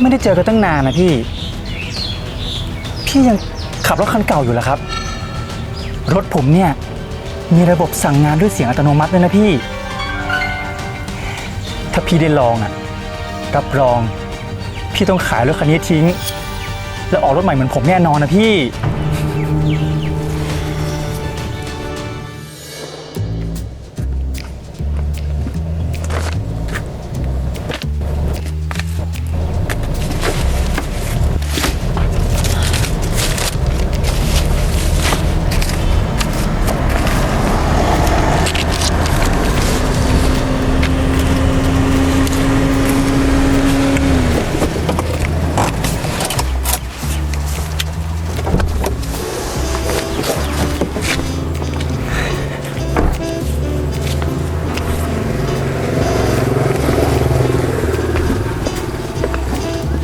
ไม่ได้เจอกันตั้งนานนะพี่ พี่ยังขับรถคันเก่าอยู่เหรอครับ รถผมเนี่ย มีระบบสั่งงานด้วยเสียงอัตโนมัติเลยนะพี่ ถ้าพี่ได้ลองอะ รับรอง พี่ต้องขายรถคันนี้ทิ้ง แล้วออกรถใหม่เหมือนผมแน่นอนนะพี่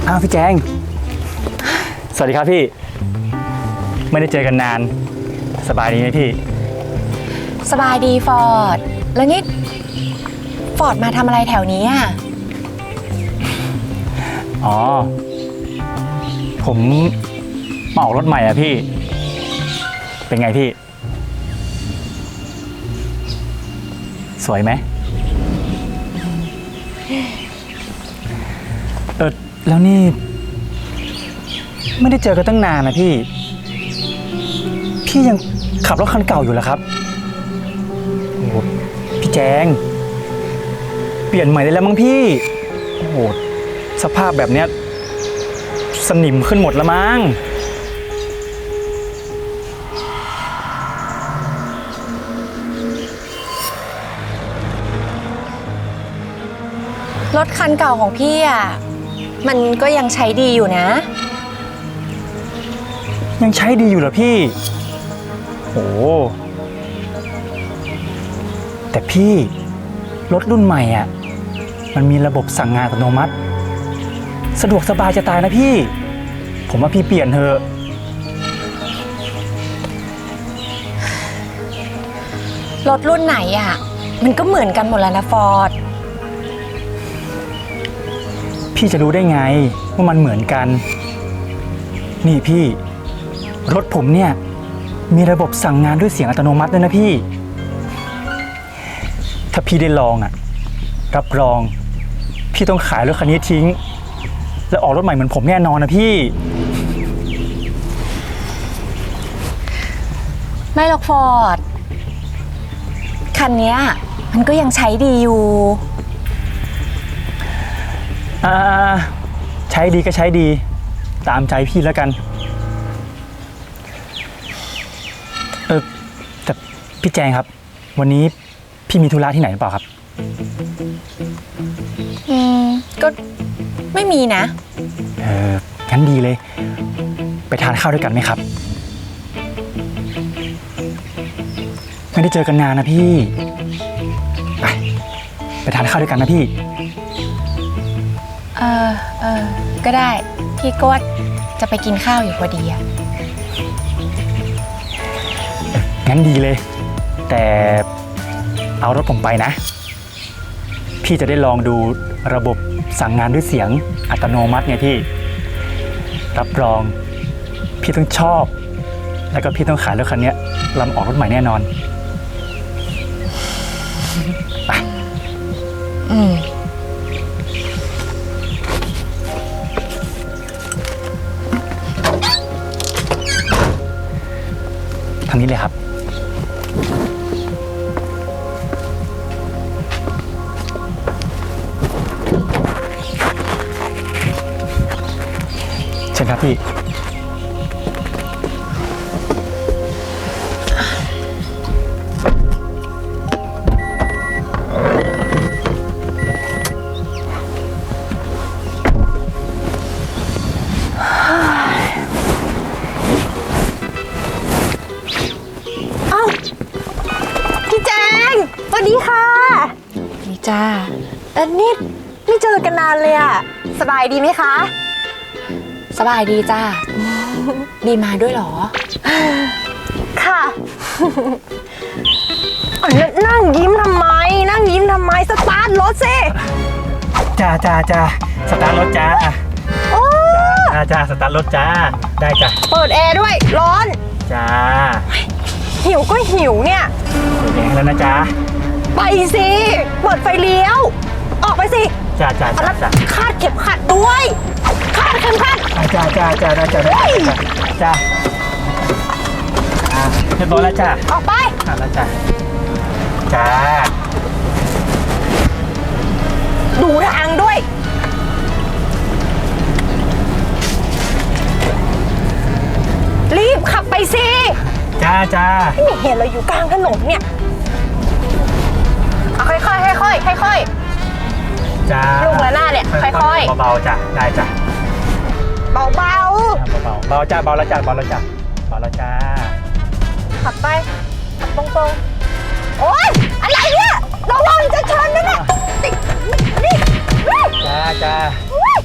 อ้าวพี่แจง สวัสดีครับพี่ ไม่ได้เจอกันนาน สบายดีไหมพี่ สบายดีฟอร์ด แล้วนี่ ฟอร์ดมาทำอะไรแถวนี้อะ อ๋อ ผมมาออกรถใหม่อะพี่ เป็นไงพี่ สวยไหมเออ แล้วนี่ ไม่ได้เจอกันตั้งนานนะพี่ พี่ยังขับรถคันเก่าอยู่เหรอครับโอ้โหพี่แจง เปลี่ยนใหม่ได้แล้วมั้งพี่โอ้โหสภาพแบบเนี้ยสนิมขึ้นหมดแล้วมั้งรถคันเก่าของพี่อะ มันก็ยังใช้ดีอยู่นะ ยังใช้ดีอยู่เหรอพี่โอ้แต่พี่ รถรุ่นใหม่อะ มันมีระบบสั่งงานอัตโนมัติ สะดวกสบายจะตายนะพี่ ผมว่าพี่เปลี่ยนเถอะ รถรุ่นไหนอะ มันก็เหมือนกันหมดแล้วนะฟอร์ด พี่จะรู้ได้ไงว่ามันเหมือนกัน นี่พี่ รถผมเนี่ย มีระบบสั่งงานด้วยเสียงอัตโนมัติด้วยนะพี่ ถ้าพี่ได้ลองอะรับรอง พี่ต้องขายรถคันนี้ทิ้ง แล้วออกรถใหม่เหมือนผมแน่นอนนะพี่ ไม่หรอกฟอร์ด คันเนี้ยมันก็ยังใช้ดีอยู่ อ่าใช้ดีก็ใช้ดี ตามใจพี่แล้วกันเออแต่พี่แจงครับ วันนี้พี่มีธุระที่ไหนหรือเปล่าครับ อืม ก็ไม่มีนะ เอองั้นดีเลย ไปทานข้าวด้วยกันไหมครับ ไม่ได้เจอกันนานนะพี่ ไป ไปทานข้าวด้วยกันนะพี่ เออเออก็ได้ พี่ก็ว่าจะไปกินข้าวอยู่พอดีอะงั้นดีเลย แต่เอารถผมไปนะ พี่จะได้ลองดูระบบสั่งงานด้วยเสียงอัตโนมัติไงพี่ รับรอง พี่ต้องชอบ แล้วก็พี่ต้องขายรถคันนี้ลำออกรถใหม่แน่นอน อืมางนี้เลยครับ เชิญครับพี่านเลยอะสบายดีไหมคะ สบายดีจ้า บีมาด้วยเหรอ ค่ะอ๋อแล้วนั่งยิ้มทำไม นั่งยิ้มทำไม สตาร์ทรถสิ จ้าจ้าจ้าสตาร์ทรถจ้าโจ้าจ้าสตาร์ทรถจ้า ได้จ้ะเปิดแอร์ด้วย ร้อน จ้าหิวก็หิวเนี่ย เปิดแอร์แล้วนะจ้าไปสิ เปิดไฟเลี้ยว ออกไปสิ จ้าจ้าเอาจ้าแล้วจ้าคาดเข็มขัดด้วยคาดเข็มขัดจ้าจ้าจ้าได้จ้าได้จ้าจ้าอ่าเรียบร้อยแล้วจ้าออกไปอ่าแล้วจ้าจ้าดูทางด้วย รีบขับไปสิจ้าจ้าไม่เห็นเราอยู่กลางถนนเนี่ยเอาค่อยๆค่อยๆค่อย จ้าลุงละหน้าเนี่ยค่อยๆเบาๆจ้าได้จ้าๆเบาเบาๆเบาจ้าเบาแล้วจ้าเบาแล้วจ้าเบาแล้วจ้าๆขับไปขับตรงๆโอ๊ยอะไรเนี่ยระวังจะชนนะเนี่ยติดนี่นี่จ้าจ้าอุ๊ย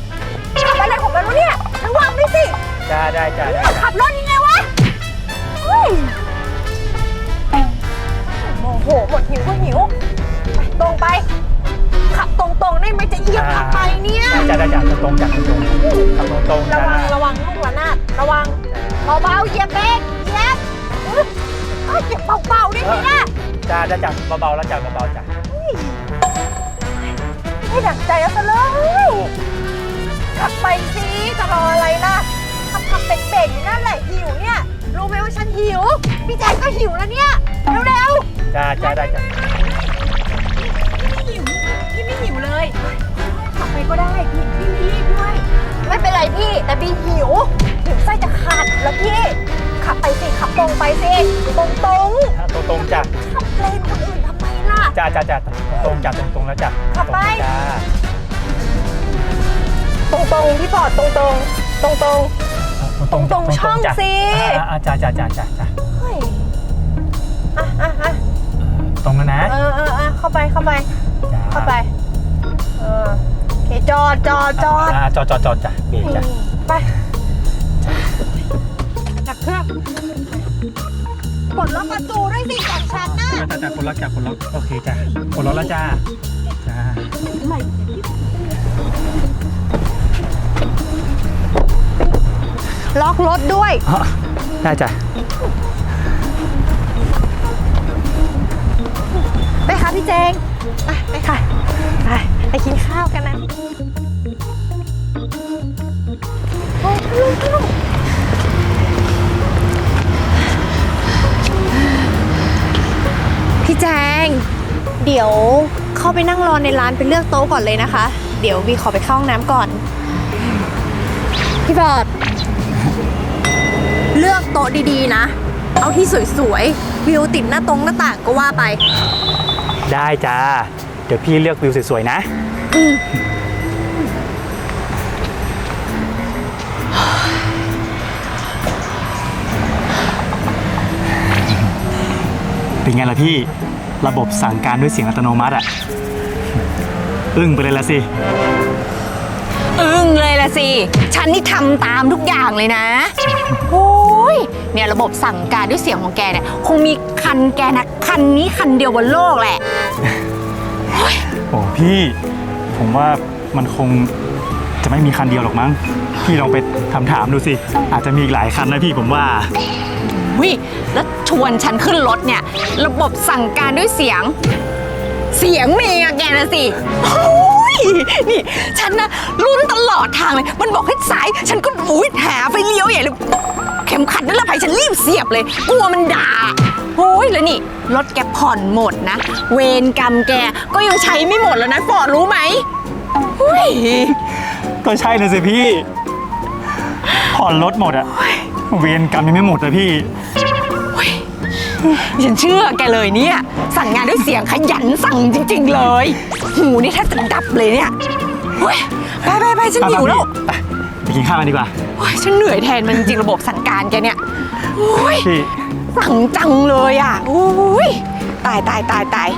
ขับอะไรของมันวะเนี่ยระวังด้วยสิจ้าได้จ้าได้จ้าขับรถยังไงวะอุ๊ยโอ้โหหมดหิวก็หิวไปตรงไป ขับตรงๆได้ไหมจะเอียงขับไปเนี่ยจ้าได้จ้าตรงจ้าตรงขับตรงๆระจ้าวังระวังลูกระนาดระวังเบาๆเหยียบเบรกเหยียบเอ้ยเหยียบเบาๆได้ไหมนะจ้าได้จ้าเบาๆแล้วจ้าเบาๆจ้าไม่ดักใจแล้วซะเลยขับไปสิจะรออะไรล่ะขับขับเบรกๆอยู่นั่นแหละหิวเนี่ยรู้ไหมว่าฉันหิว พี่แจ๊คก็หิวแล้วเนี่ยเร็วจ้าจ้าได้จ้า พี่แต่พี่หิวหิวไส้จะขาดแล้วพี่ ขับไปสิขับตรงไปสิตรงตรงตรงๆจ้าๆขับเลนคนอื่นทำไมล่ะ จ้าจ้าจ้าตรงๆจ้าตรงๆแล้วจ้าขับไปจ้าตรงตรงๆพี่ปอดตรงตรงตรงตรง ตรงๆช่องจ้ะสิ อ่าอ่าจ้าจ้าจ้าจ้าจ้าๆเฮ้ยอะอะอะตรงแล้วนะเออเออเออเข้าไปเข้าไปจ้เข้าไปเออโอเค จอดจอดจอดอ่าจอดจอดจอดจ้ะเบรกจ้ะไปดับเครื่องปลดล็อกประตูด้วยสิจากฉันน่ะจ้าจ้าคนล็อกจ้าคนล็อกโอเคจ้าคนล็อกแล้วจ้าจ้าล็อกรถด้วยอะได้จ้ะ ไปไปกินข้าวกันนะโอ้ลุงลุงพี่แจง เดี๋ยวเข้าไปนั่งรอในร้านไปเลือกโต๊ะก่อนเลยนะคะ เดี๋ยววีขอไปเข้าห้องน้ำก่อน พี่บอดเลือกโต๊ะดีๆนะ เอาที่สวยๆ วิวติดหน้าตรงหน้าต่างก็ว่าไป ได้จ้าเดี๋ยวพี่เลือกวิวสวยๆนะ เป็นไงล่ะพี่ ระบบสั่งการด้วยเสียงอัตโนมัติอะอึ้งไปเลยละสิ อึ้งเลยละสิ ฉันนี่ทำตามทุกอย่างเลยนะ โอ้ย เนี่ยระบบสั่งการด้วยเสียงของแกเนี่ย คงมีคันแกนะ คันนี้คันเดียวบนโลกแหละ โอ้พี่ ผมว่ามันคงจะไม่มีคันเดียวหรอกมั้ง พี่ลองไปถามถามๆดูสิ อาจจะมีอีกหลายคันนะพี่ผมว่า วิแล้วชวนฉันขึ้นรถเนี่ย ระบบสั่งการด้วยเสียง เสียงเมียแกนะสิโอ้ยนี่ ฉันนะลุ้นตลอดทางเลย มันบอกให้สาย ฉันก็อุ้ยหาไฟเลี้ยวใหญ่เลย เข็มขัดนิรภัยฉันรีบเสียบเลย กลัวมันด่า โอ้ยแล้วนี่รถแกผ่อนหมดนะ เวรกรรมแกก็ยังใช้ไม่หมดแล้วนะฟอร์ดรู้ไหมอุ้ยก็ใช่เลยสิพี่ผ่อนรถหมดอะเวรกรรมยังไม่หมดเลยพี่ ฉันเชื่อแกเลยเนี่ย สั่งงานด้วยเสียงขยันสั่งจริง ๆ เลย หูนี่แทบจะดับเลยเนี่ยเฮ้ยไปไปไปฉันหิวแล้วไปไปกินข้าวกันดีกว่า โอ้ยฉันเหนื่อยแทนมันจริงๆระบบสั่งการแกเนี่ยโอ้ย พี่ สั่งจังเลยอะอุ้ยตายตายตายตาย